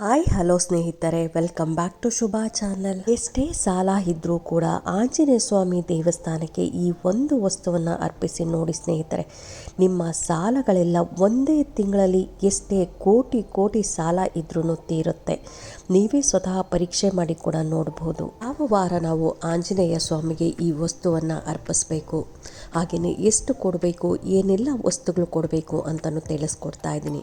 Hi, hello ಸ್ನೇಹಿತರೆ. Welcome back to Shubha channel. ಎಷ್ಟೇ ಸಾಲ ಇದ್ರೂ ಕೂಡ ಆಂಜನೇಯ ಸ್ವಾಮಿ ದೇವಸ್ಥಾನಕ್ಕೆ ಈ ಒಂದು ವಸ್ತುವನ್ನು ಅರ್ಪಿಸಿ ನೋಡಿ ಸ್ನೇಹಿತರೆ. ನಿಮ್ಮ ಸಾಲಗಳೆಲ್ಲ ಒಂದೇ ತಿಂಗಳಲ್ಲಿ ಎಷ್ಟೇ ಕೋಟಿ ಕೋಟಿ ಸಾಲ ಇದ್ರೂ ತೀರುತ್ತೆ. ನೀವೇ ಸ್ವತಃ ಪರೀಕ್ಷೆ ಮಾಡಿ ಕೂಡ ನೋಡಬಹುದು ವಾರ ನಾವು ಆಂಜನೇಯ ಸ್ವಾಮಿಗೆ ಈ ವಸ್ತುವನ್ನು ಅರ್ಪಿಸಬೇಕು. ಹಾಗೆಯೇ ಎಷ್ಟು ಕೊಡಬೇಕು, ಏನೆಲ್ಲ ವಸ್ತುಗಳು ಕೊಡಬೇಕು ಅಂತಲೂ ತಿಳಿಸ್ಕೊಡ್ತಾ ಇದ್ದೀನಿ.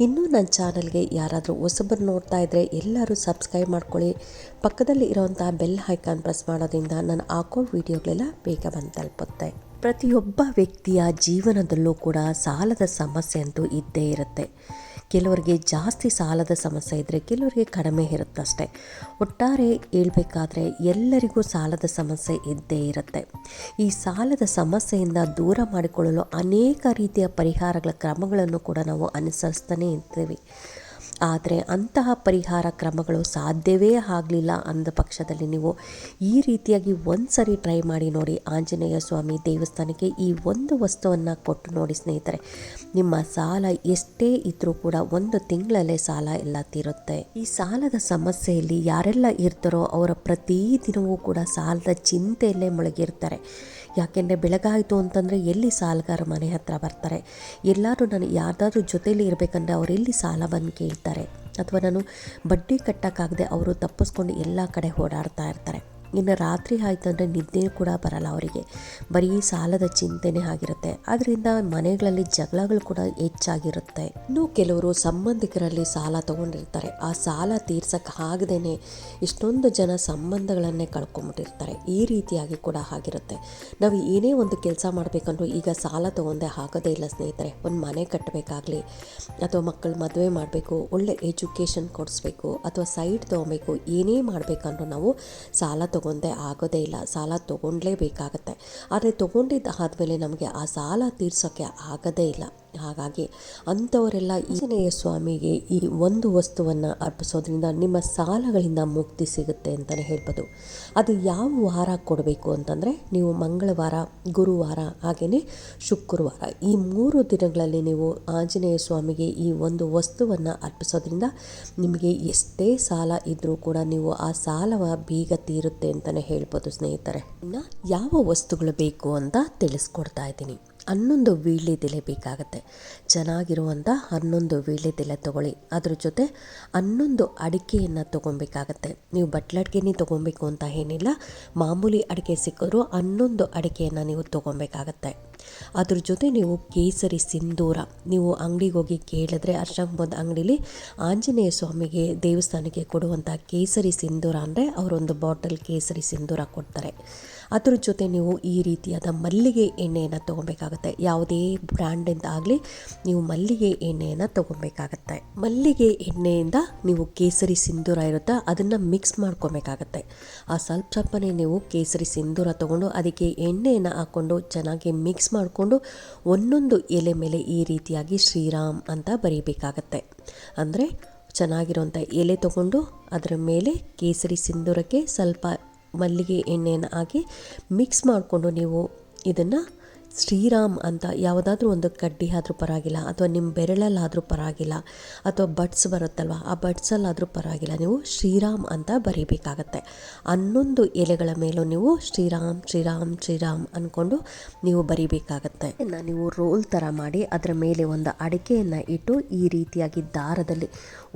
ಇನ್ನೂ ನನ್ನ ಚಾನಲ್ಗೆ ಯಾರಾದರೂ ಹೊಸಬರು ನೋಡ್ತಾ ಇದ್ದರೆ ಎಲ್ಲರೂ ಸಬ್ಸ್ಕ್ರೈಬ್ ಮಾಡ್ಕೊಳ್ಳಿ. ಪಕ್ಕದಲ್ಲಿ ಇರೋವಂಥ ಬೆಲ್ ಹೈಕಾನ್ ಪ್ರೆಸ್ ಮಾಡೋದ್ರಿಂದ ನಾನು ಹಾಕೋ ವೀಡಿಯೋಗಳೆಲ್ಲ ಬೇಗ ಬಂದು ತಲುಪುತ್ತೆ. ಪ್ರತಿಯೊಬ್ಬ ವ್ಯಕ್ತಿಯ ಜೀವನದಲ್ಲೂ ಕೂಡ ಸಾಲದ ಸಮಸ್ಯೆ ಅಂತೂ ಇದ್ದೇ ಇರುತ್ತೆ. ಕೆಲವರಿಗೆ ಜಾಸ್ತಿ ಸಾಲದ ಸಮಸ್ಯೆ ಇದ್ದರೆ ಕೆಲವರಿಗೆ ಕಡಿಮೆ ಇರುತ್ತಷ್ಟೆ. ಒಟ್ಟಾರೆ ಹೇಳ್ಬೇಕಾದ್ರೆ ಎಲ್ಲರಿಗೂ ಸಾಲದ ಸಮಸ್ಯೆ ಇದ್ದೇ ಇರುತ್ತೆ. ಈ ಸಾಲದ ಸಮಸ್ಯೆಯಿಂದ ದೂರ ಮಾಡಿಕೊಳ್ಳಲು ಅನೇಕ ರೀತಿಯ ಪರಿಹಾರಗಳ ಕ್ರಮಗಳನ್ನು ಕೂಡ ನಾವು ಅನುಸರಿಸ್ತಾನೆ ಇರ್ತೀವಿ. ಆದರೆ ಅಂತಹ ಪರಿಹಾರ ಕ್ರಮಗಳು ಸಾಧ್ಯವೇ ಆಗಲಿಲ್ಲ ಅಂದ ಪಕ್ಷದಲ್ಲಿ ನೀವು ಈ ರೀತಿಯಾಗಿ ಒಂದು ಸರಿ ಟ್ರೈ ಮಾಡಿ ನೋಡಿ. ಆಂಜನೇಯ ಸ್ವಾಮಿ ದೇವಸ್ಥಾನಕ್ಕೆ ಈ ಒಂದು ವಸ್ತುವನ್ನು ಕೊಟ್ಟು ನೋಡಿ ಸ್ನೇಹಿತರೆ. ನಿಮ್ಮ ಸಾಲ ಎಷ್ಟೇ ಇದ್ದರೂ ಕೂಡ ಒಂದು ತಿಂಗಳಲ್ಲೇ ಸಾಲ ಎಲ್ಲ ತೀರುತ್ತೆ. ಈ ಸಾಲದ ಸಮಸ್ಯೆಯಲ್ಲಿ ಯಾರೆಲ್ಲ ಇರ್ತಾರೋ ಅವರ ಪ್ರತಿದಿನವೂ ಕೂಡ ಸಾಲದ ಚಿಂತೆಯಲ್ಲೇ ಮುಳುಗಿರ್ತಾರೆ. ಯಾಕೆಂದರೆ ಬೆಳಗಾಯಿತು ಅಂತಂದರೆ ಎಲ್ಲಿ ಸಾಲಗಾರ ಮನೆ ಹತ್ರ ಬರ್ತಾರೆ? ಎಲ್ಲರೂ ನಾನು ಯಾರ್ದಾದ್ರೂ ಜೊತೆಯಲ್ಲಿ ಇರಬೇಕಂದ್ರೆ ಅವರೆಲ್ಲಿ ಸಾಲವನ್ನು ಸಾಲ ಕೇಳ್ತಾರೆ ಅಥವಾ ನಾನು ಬಡ್ಡಿ ಕಟ್ಟೋಕ್ಕಾಗದೆ ಅವರು ತಪ್ಪಿಸ್ಕೊಂಡು ಎಲ್ಲ ಕಡೆ ಓಡಾಡ್ತಾ ಇರ್ತಾರೆ. ಇನ್ನು ರಾತ್ರಿ ಆಯ್ತು ಅಂದರೆ ನಿದ್ದೆ ಕೂಡ ಬರಲ್ಲ ಅವರಿಗೆ. ಬರೀ ಸಾಲದ ಚಿಂತೆನೇ ಆಗಿರುತ್ತೆ. ಅದರಿಂದ ಮನೆಗಳಲ್ಲಿ ಜಗಳಗಳು ಕೂಡ ಹೆಚ್ಚಾಗಿರುತ್ತೆ. ಇನ್ನು ಕೆಲವರು ಸಂಬಂಧಿಕರಲ್ಲಿ ಸಾಲ ತಗೊಂಡಿರ್ತಾರೆ. ಆ ಸಾಲ ತೀರ್ಸಕ್ಕೆ ಆಗದೇನೆ ಇಷ್ಟೊಂದು ಜನ ಸಂಬಂಧಗಳನ್ನೇ ಕಳ್ಕೊಂಬಿಟ್ಟಿರ್ತಾರೆ. ಈ ರೀತಿಯಾಗಿ ಕೂಡ ಆಗಿರುತ್ತೆ. ನಾವು ಏನೇ ಒಂದು ಕೆಲಸ ಮಾಡಬೇಕಂದ್ರೂ ಈಗ ಸಾಲ ತಗೊಂಡೆ ಆಗೋದೇ ಇಲ್ಲ ಸ್ನೇಹಿತರೆ. ಒಂದು ಮನೆ ಕಟ್ಟಬೇಕಾಗಲಿ ಅಥವಾ ಮಕ್ಕಳು ಮದುವೆ ಮಾಡಬೇಕು, ಒಳ್ಳೆ ಎಜುಕೇಷನ್ ಕೊಡಿಸ್ಬೇಕು, ಅಥವಾ ಸೈಟ್ ತೊಗೊಬೇಕು, ಏನೇ ಮಾಡಬೇಕಂದ್ರೂ ನಾವು ಸಾಲ ಆಗೋದೇ ಇಲ್ಲ. ಸಾಲ ತೊಗೊಂಡ್ಲೇಬೇಕಾಗತ್ತೆ. ಆದರೆ ತೊಗೊಂಡಿದ್ದು ಆದಮೇಲೆ ನಮಗೆ ಆ ಸಾಲ ತೀರ್ಸೋಕ್ಕೆ ಆಗೋದೇ ಇಲ್ಲ. ಹಾಗಾಗಿ ಅಂಥವರೆಲ್ಲ ಆಂಜನೇಯ ಸ್ವಾಮಿಗೆ ಈ ಒಂದು ವಸ್ತುವನ್ನು ಅರ್ಪಿಸೋದ್ರಿಂದ ನಿಮ್ಮ ಸಾಲಗಳಿಂದ ಮುಕ್ತಿ ಸಿಗುತ್ತೆ ಅಂತಲೇ ಹೇಳ್ಬೋದು. ಅದು ಯಾವ ವಾರ ಕೊಡಬೇಕು ಅಂತಂದರೆ ನೀವು ಮಂಗಳವಾರ, ಗುರುವಾರ ಹಾಗೆಯೇ ಶುಕ್ರವಾರ. ಈ ಮೂರು ದಿನಗಳಲ್ಲಿ ನೀವು ಆಂಜನೇಯ ಸ್ವಾಮಿಗೆ ಈ ಒಂದು ವಸ್ತುವನ್ನು ಅರ್ಪಿಸೋದ್ರಿಂದ ನಿಮಗೆ ಎಷ್ಟೇ ಸಾಲ ಇದ್ದರೂ ಕೂಡ ನೀವು ಆ ಸಾಲವ ಬೀಗ ತೀರುತ್ತೆ ಅಂತಲೇ ಹೇಳ್ಬೋದು ಸ್ನೇಹಿತರೆ. ಇನ್ನು ಯಾವ ವಸ್ತುಗಳು ಬೇಕು ಅಂತ ತಿಳಿಸ್ಕೊಡ್ತಾ ಇದ್ದೀನಿ. ಹನ್ನೊಂದು ವೀಳ್ಯದೆಲೆ ಬೇಕಾಗುತ್ತೆ. ಚೆನ್ನಾಗಿರುವಂಥ ಹನ್ನೊಂದು ವೀಳ್ಯದೆಲೆ ತೊಗೊಳ್ಳಿ. ಅದ್ರ ಜೊತೆ ಹನ್ನೊಂದು ಅಡಿಕೆಯನ್ನು ತೊಗೊಬೇಕಾಗತ್ತೆ ನೀವು ಬಟ್ಲಡ್ಗೆನೇ ತೊಗೊಬೇಕು ಅಂತ ಏನಿಲ್ಲ. ಮಾಮೂಲಿ ಅಡಿಕೆ ಸಿಕ್ಕಿದ್ರು ಹನ್ನೊಂದು ಅಡಿಕೆಯನ್ನು ನೀವು ತೊಗೊಬೇಕಾಗತ್ತೆ ಅದ್ರ ಜೊತೆ ನೀವು ಕೇಸರಿ ಸಿಂಧೂರ, ನೀವು ಅಂಗಡಿಗೆ ಹೋಗಿ ಕೇಳಿದ್ರೆ ಅರ್ಶಂಬಂದ್ ಅಂಗಡಿಲಿ ಆಂಜನೇಯ ಸ್ವಾಮಿಗೆ ದೇವಸ್ಥಾನಕ್ಕೆ ಕೊಡುವಂಥ ಕೇಸರಿ ಸಿಂಧೂರ ಅಂದರೆ ಅವರೊಂದು ಬಾಟಲ್ ಕೇಸರಿ ಸಿಂಧೂರ ಕೊಡ್ತಾರೆ. ಅದ್ರ ಜೊತೆ ನೀವು ಈ ರೀತಿಯಾದ ಮಲ್ಲಿಗೆ ಎಣ್ಣೆಯನ್ನು ತೊಗೊಬೇಕಾಗತ್ತೆ ಯಾವುದೇ ಬ್ರ್ಯಾಂಡಿಂದ ಆಗಲಿ ನೀವು ಮಲ್ಲಿಗೆ ಎಣ್ಣೆಯನ್ನು ತೊಗೊಬೇಕಾಗತ್ತೆ ಮಲ್ಲಿಗೆ ಎಣ್ಣೆಯಿಂದ ನೀವು ಕೇಸರಿ ಸಿಂಧೂರ ಇರುತ್ತೆ ಅದನ್ನು ಮಿಕ್ಸ್ ಮಾಡ್ಕೊಬೇಕಾಗತ್ತೆ ಆ ಸ್ವಲ್ಪ ಸ್ವಲ್ಪನೇ ನೀವು ಕೇಸರಿ ಸಿಂಧೂರ ತೊಗೊಂಡು ಅದಕ್ಕೆ ಎಣ್ಣೆಯನ್ನು ಹಾಕ್ಕೊಂಡು ಚೆನ್ನಾಗಿ ಮಿಕ್ಸ್ ಮಾಡಿಕೊಂಡು ಒಂದೊಂದು ಎಲೆ ಮೇಲೆ ಈ ರೀತಿಯಾಗಿ ಶ್ರೀರಾಮ್ ಅಂತ ಬರೀಬೇಕಾಗತ್ತೆ. ಅಂದರೆ ಚೆನ್ನಾಗಿರೋಂಥ ಎಲೆ ತಗೊಂಡು ಅದರ ಮೇಲೆ ಕೇಸರಿ ಸಿಂಧೂರಕ್ಕೆ ಸ್ವಲ್ಪ ಮಲ್ಲಿಗೆ ಎಣ್ಣೆಯನ್ನು ಹಾಕಿ ಮಿಕ್ಸ್ ಮಾಡಿಕೊಂಡು ನೀವು ಇದನ್ನು ಶ್ರೀರಾಮ್ ಅಂತ ಯಾವುದಾದ್ರೂ ಒಂದು ಕಡ್ಡಿ ಆದರೂ ಪರವಾಗಿಲ್ಲ, ಅಥವಾ ನಿಮ್ಮ ಬೆರಳಲ್ಲಾದರೂ ಪರವಾಗಿಲ್ಲ, ಅಥವಾ ಬಡ್ಸ್ ಬರುತ್ತಲ್ವ, ಆ ಬಡ್ಸಲ್ಲಾದರೂ ಪರವಾಗಿಲ್ಲ, ನೀವು ಶ್ರೀರಾಮ್ ಅಂತ ಬರೀಬೇಕಾಗತ್ತೆ. ಹನ್ನೊಂದು ಎಲೆಗಳ ಮೇಲೂ ನೀವು ಶ್ರೀರಾಮ್ ಶ್ರೀರಾಮ್ ಶ್ರೀರಾಮ್ ಅಂದ್ಕೊಂಡು ನೀವು ಬರೀಬೇಕಾಗತ್ತೆ. ನೀವು ರೋಲ್ ಥರ ಮಾಡಿ ಅದರ ಮೇಲೆ ಒಂದು ಅಡಿಕೆಯನ್ನು ಇಟ್ಟು ಈ ರೀತಿಯಾಗಿ ದಾರದಲ್ಲಿ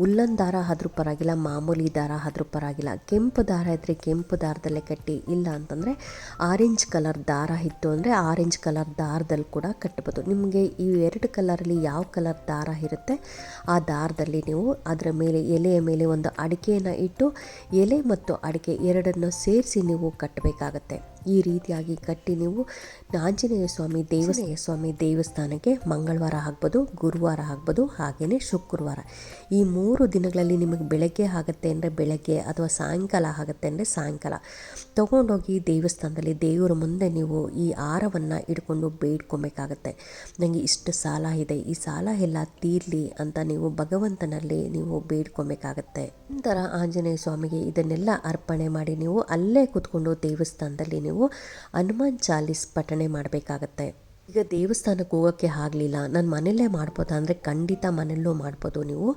ಉಲ್ಲನ್ ದಾರ ಆದರೂ ಪರವಾಗಿಲ್ಲ, ಮಾಮೂಲಿ ದಾರ ಆದರೂ ಪರವಾಗಿಲ್ಲ, ಕೆಂಪು ದಾರ ಇದ್ದರೆ ಕೆಂಪು ದಾರದಲ್ಲೇ ಕಟ್ಟಿ, ಇಲ್ಲ ಅಂತಂದರೆ ಆರೆಂಜ್ ಕಲರ್ ದಾರ ಇತ್ತು ಅಂದರೆ ಆರೆಂಜ್ ಕಲರ್ ದಾರದಲ್ಲಿ ಕೂಡ ಕಟ್ಟಬಹುದು. ನಿಮಗೆ ಈ ಎರಡು ಕಲರಲ್ಲಿ ಯಾವ ಕಲರ್ ದಾರ ಇರುತ್ತೆ, ಆ ದಾರದಲ್ಲಿ ನೀವು ಅದರ ಮೇಲೆ ಎಲೆಯ ಮೇಲೆ ಒಂದು ಅಡಿಕೆಯನ್ನು ಇಟ್ಟು, ಎಲೆ ಮತ್ತು ಅಡಿಕೆ ಎರಡನ್ನು ಸೇರಿಸಿ ನೀವು ಕಟ್ಟಬೇಕಾಗತ್ತೆ. ಈ ರೀತಿಯಾಗಿ ಕಟ್ಟಿ ನೀವು ಆಂಜನೇಯ ಸ್ವಾಮಿ ದೇವಸ್ಥಾನ ಸ್ವಾಮಿ ದೇವಸ್ಥಾನಕ್ಕೆ ಮಂಗಳವಾರ ಆಗ್ಬೋದು, ಗುರುವಾರ ಆಗ್ಬೋದು ಹಾಗೆಯೇ ಶುಕ್ರವಾರ. ಈ ಮೂರು ದಿನಗಳಲ್ಲಿ ನಿಮಗೆ ಬೆಳಗ್ಗೆ ಆಗುತ್ತೆ ಅಂದರೆ ಬೆಳಗ್ಗೆ ಅಥವಾ ಸಾಯಂಕಾಲ ಆಗುತ್ತೆ ಅಂದರೆ ಸಾಯಂಕಾಲ. ತೊಗೊಂಡೋಗಿ ದೇವಸ್ಥಾನದಲ್ಲಿ ದೇವರ ಮುಂದೆ ನೀವು ಈ ಹಾರವನ್ನು ಇಟ್ಕೊಂಡು ಬೇಡ್ಕೊಬೇಕಾಗತ್ತೆ. ನನಗೆ ಇಷ್ಟು ಸಾಲ ಇದೆ, ಈ ಸಾಲ ಎಲ್ಲ ತೀರಲಿ ಅಂತ ನೀವು ಭಗವಂತನಲ್ಲಿ ನೀವು ಬೇಡ್ಕೊಬೇಕಾಗತ್ತೆ. ನಂತರ ಆಂಜನೇಯ ಸ್ವಾಮಿಗೆ ಇದನ್ನೆಲ್ಲ ಅರ್ಪಣೆ ಮಾಡಿ ನೀವು ಅಲ್ಲೇ ಕೂತ್ಕೊಂಡು ದೇವಸ್ಥಾನದಲ್ಲಿ ನೀವು ಹನುಮಾನ್ ಚಾಲೀಸ್ ಪಠಣೆ ಮಾಡಬೇಕಾಗತ್ತೆ. ಈಗ ದೇವಸ್ಥಾನಕ್ಕೆ ಹೋಗೋಕ್ಕೆ ಆಗಲಿಲ್ಲ. ನಾನು ಮನೆಯಲ್ಲೇ ಮಾಡ್ಬೋದಾ. ಅಂದರೆ ಖಂಡಿತ ಮನೆಯಲ್ಲೂ ಮಾಡ್ಬೋದು ನೀವು.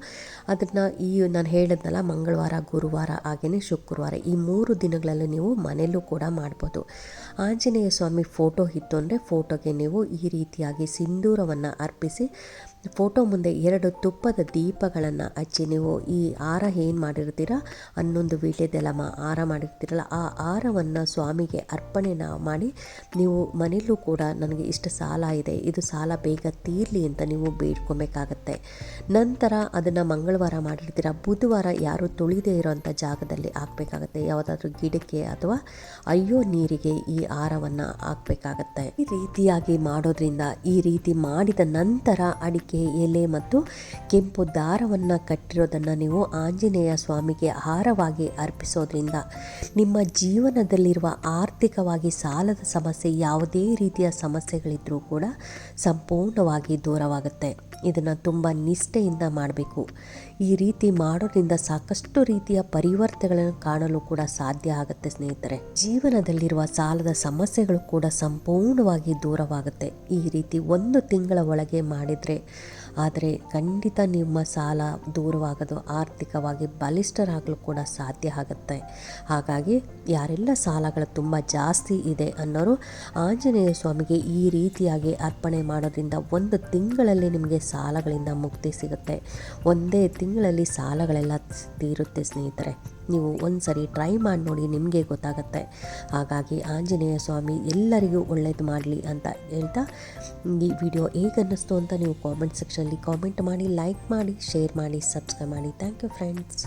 ಅದನ್ನು ಈ ನಾನು ಹೇಳಿದ್ನಲ್ಲ, ಮಂಗಳವಾರ, ಗುರುವಾರ ಹಾಗೆಯೇ ಶುಕ್ರವಾರ. ಈ ಮೂರು ದಿನಗಳಲ್ಲಿ ನೀವು ಮನೆಯಲ್ಲೂ ಕೂಡ ಮಾಡ್ಬೋದು. ಆಂಜನೇಯ ಸ್ವಾಮಿ ಫೋಟೋ ಇತ್ತು ಅಂದರೆ ಫೋಟೋಗೆ ನೀವು ಈ ರೀತಿಯಾಗಿ ಸಿಂಧೂರವನ್ನು ಅರ್ಪಿಸಿ ಫೋಟೋ ಮುಂದೆ ಎರಡು ತುಪ್ಪದ ದೀಪಗಳನ್ನು ಹಚ್ಚಿ, ನೀವು ಈ ಹಾರ ಏನು ಮಾಡಿರ್ತೀರ? ಹನ್ನೊಂದು ವೀಳ್ಯದೆಲಮ ಹಾರ ಮಾಡಿರ್ತೀರಲ್ಲ, ಆ ಹಾರವನ್ನು ಸ್ವಾಮಿಗೆ ಅರ್ಪಣೆನ ಮಾಡಿ, ನೀವು ಮನೆಯಲ್ಲೂ ಕೂಡ ನನಗೆ ಇಷ್ಟು ಸಾಲ ಇದೆ, ಇದು ಸಾಲ ಬೇಗ ತೀರಲಿ ಅಂತ ನೀವು ಬೇಡ್ಕೊಬೇಕಾಗತ್ತೆ. ನಂತರ ಅದನ್ನು ಮಂಗಳವಾರ ಮಾಡಿರ್ತೀರ? ಬುಧವಾರ ಯಾರು ತುಳಿದೇ ಇರೋವಂಥ ಜಾಗದಲ್ಲಿ ಹಾಕಬೇಕಾಗತ್ತೆ, ಯಾವುದಾದ್ರೂ ಗಿಡಕ್ಕೆ ಅಥವಾ ಅಯ್ಯೋ ನೀರಿಗೆ ಈ ಹಾರವನ್ನು ಹಾಕಬೇಕಾಗತ್ತೆ. ಈ ರೀತಿಯಾಗಿ ಮಾಡೋದ್ರಿಂದ, ಈ ರೀತಿ ಮಾಡಿದ ನಂತರ ಅಡಿಕೆ ಎಲೆ ಮತ್ತು ಕೆಂಪು ದಾರವನ್ನು ಕಟ್ಟಿರೋದನ್ನು ನೀವು ಆಂಜನೇಯ ಸ್ವಾಮಿಗೆ ಆಹಾರವಾಗಿ ಅರ್ಪಿಸೋದ್ರಿಂದ ನಿಮ್ಮ ಜೀವನದಲ್ಲಿರುವ ಆರ್ಥಿಕವಾಗಿ ಸಾಲದ ಸಮಸ್ಯೆ ಯಾವುದೇ ರೀತಿಯ ಸಮಸ್ಯೆಗಳಿದ್ದರೂ ಕೂಡ ಸಂಪೂರ್ಣವಾಗಿ ದೂರವಾಗುತ್ತೆ. ಇದನ್ನು ತುಂಬ ನಿಷ್ಠೆಯಿಂದ ಮಾಡಬೇಕು. ಈ ರೀತಿ ಮಾಡೋದ್ರಿಂದ ಸಾಕಷ್ಟು ರೀತಿಯ ಪರಿವರ್ತನೆಗಳನ್ನು ಕಾಣಲು ಕೂಡ ಸಾಧ್ಯ ಆಗುತ್ತೆ ಸ್ನೇಹಿತರೆ. ಜೀವನದಲ್ಲಿರುವ ಸಾಲದ ಸಮಸ್ಯೆಗಳು ಕೂಡ ಸಂಪೂರ್ಣವಾಗಿ ದೂರವಾಗುತ್ತೆ. ಈ ರೀತಿ ಒಂದು ತಿಂಗಳ ಒಳಗೆ ಮಾಡಿದರೆ ಆದರೆ ಖಂಡಿತ ನಿಮ್ಮ ಸಾಲ ದೂರವಾಗೋದು, ಆರ್ಥಿಕವಾಗಿ ಬಲಿಷ್ಠರಾಗಲು ಕೂಡ ಸಾಧ್ಯ ಆಗುತ್ತೆ. ಹಾಗಾಗಿ ಯಾರೆಲ್ಲ ಸಾಲಗಳು ತುಂಬ ಜಾಸ್ತಿ ಇದೆ ಅನ್ನೋರು ಆಂಜನೇಯ ಸ್ವಾಮಿಗೆ ಈ ರೀತಿಯಾಗಿ ಅರ್ಪಣೆ ಮಾಡೋದ್ರಿಂದ ಒಂದು ತಿಂಗಳಲ್ಲಿ ನಿಮಗೆ ಸಾಲಗಳಿಂದ ಮುಕ್ತಿ ಸಿಗುತ್ತೆ. ಒಂದೇ ತಿಂಗಳಲ್ಲಿ ಸಾಲಗಳೆಲ್ಲ ತೀರುತ್ತೆ ಸ್ನೇಹಿತರೆ. ನೀವು ಒಂದು ಸರಿ ಟ್ರೈ ಮಾಡಿ ನೋಡಿ, ನಿಮಗೆ ಗೊತ್ತಾಗುತ್ತೆ. ಹಾಗಾಗಿ ಆಂಜನೇಯ ಸ್ವಾಮಿ ಎಲ್ಲರಿಗೂ ಒಳ್ಳೇದು ಮಾಡಲಿ ಅಂತ ಹೇಳ್ತಾ ಈ ವಿಡಿಯೋ ಹೇಗೆ ಅನ್ನಿಸ್ತು ಅಂತ ನೀವು ಕಾಮೆಂಟ್ ಸೆಕ್ಷನಲ್ಲಿ ಕಾಮೆಂಟ್ ಮಾಡಿ ಲೈಕ್ ಮಾಡಿ ಶೇರ್ ಮಾಡಿ ಸಬ್ಸ್ಕ್ರೈಬ್ ಮಾಡಿ. Thank you friends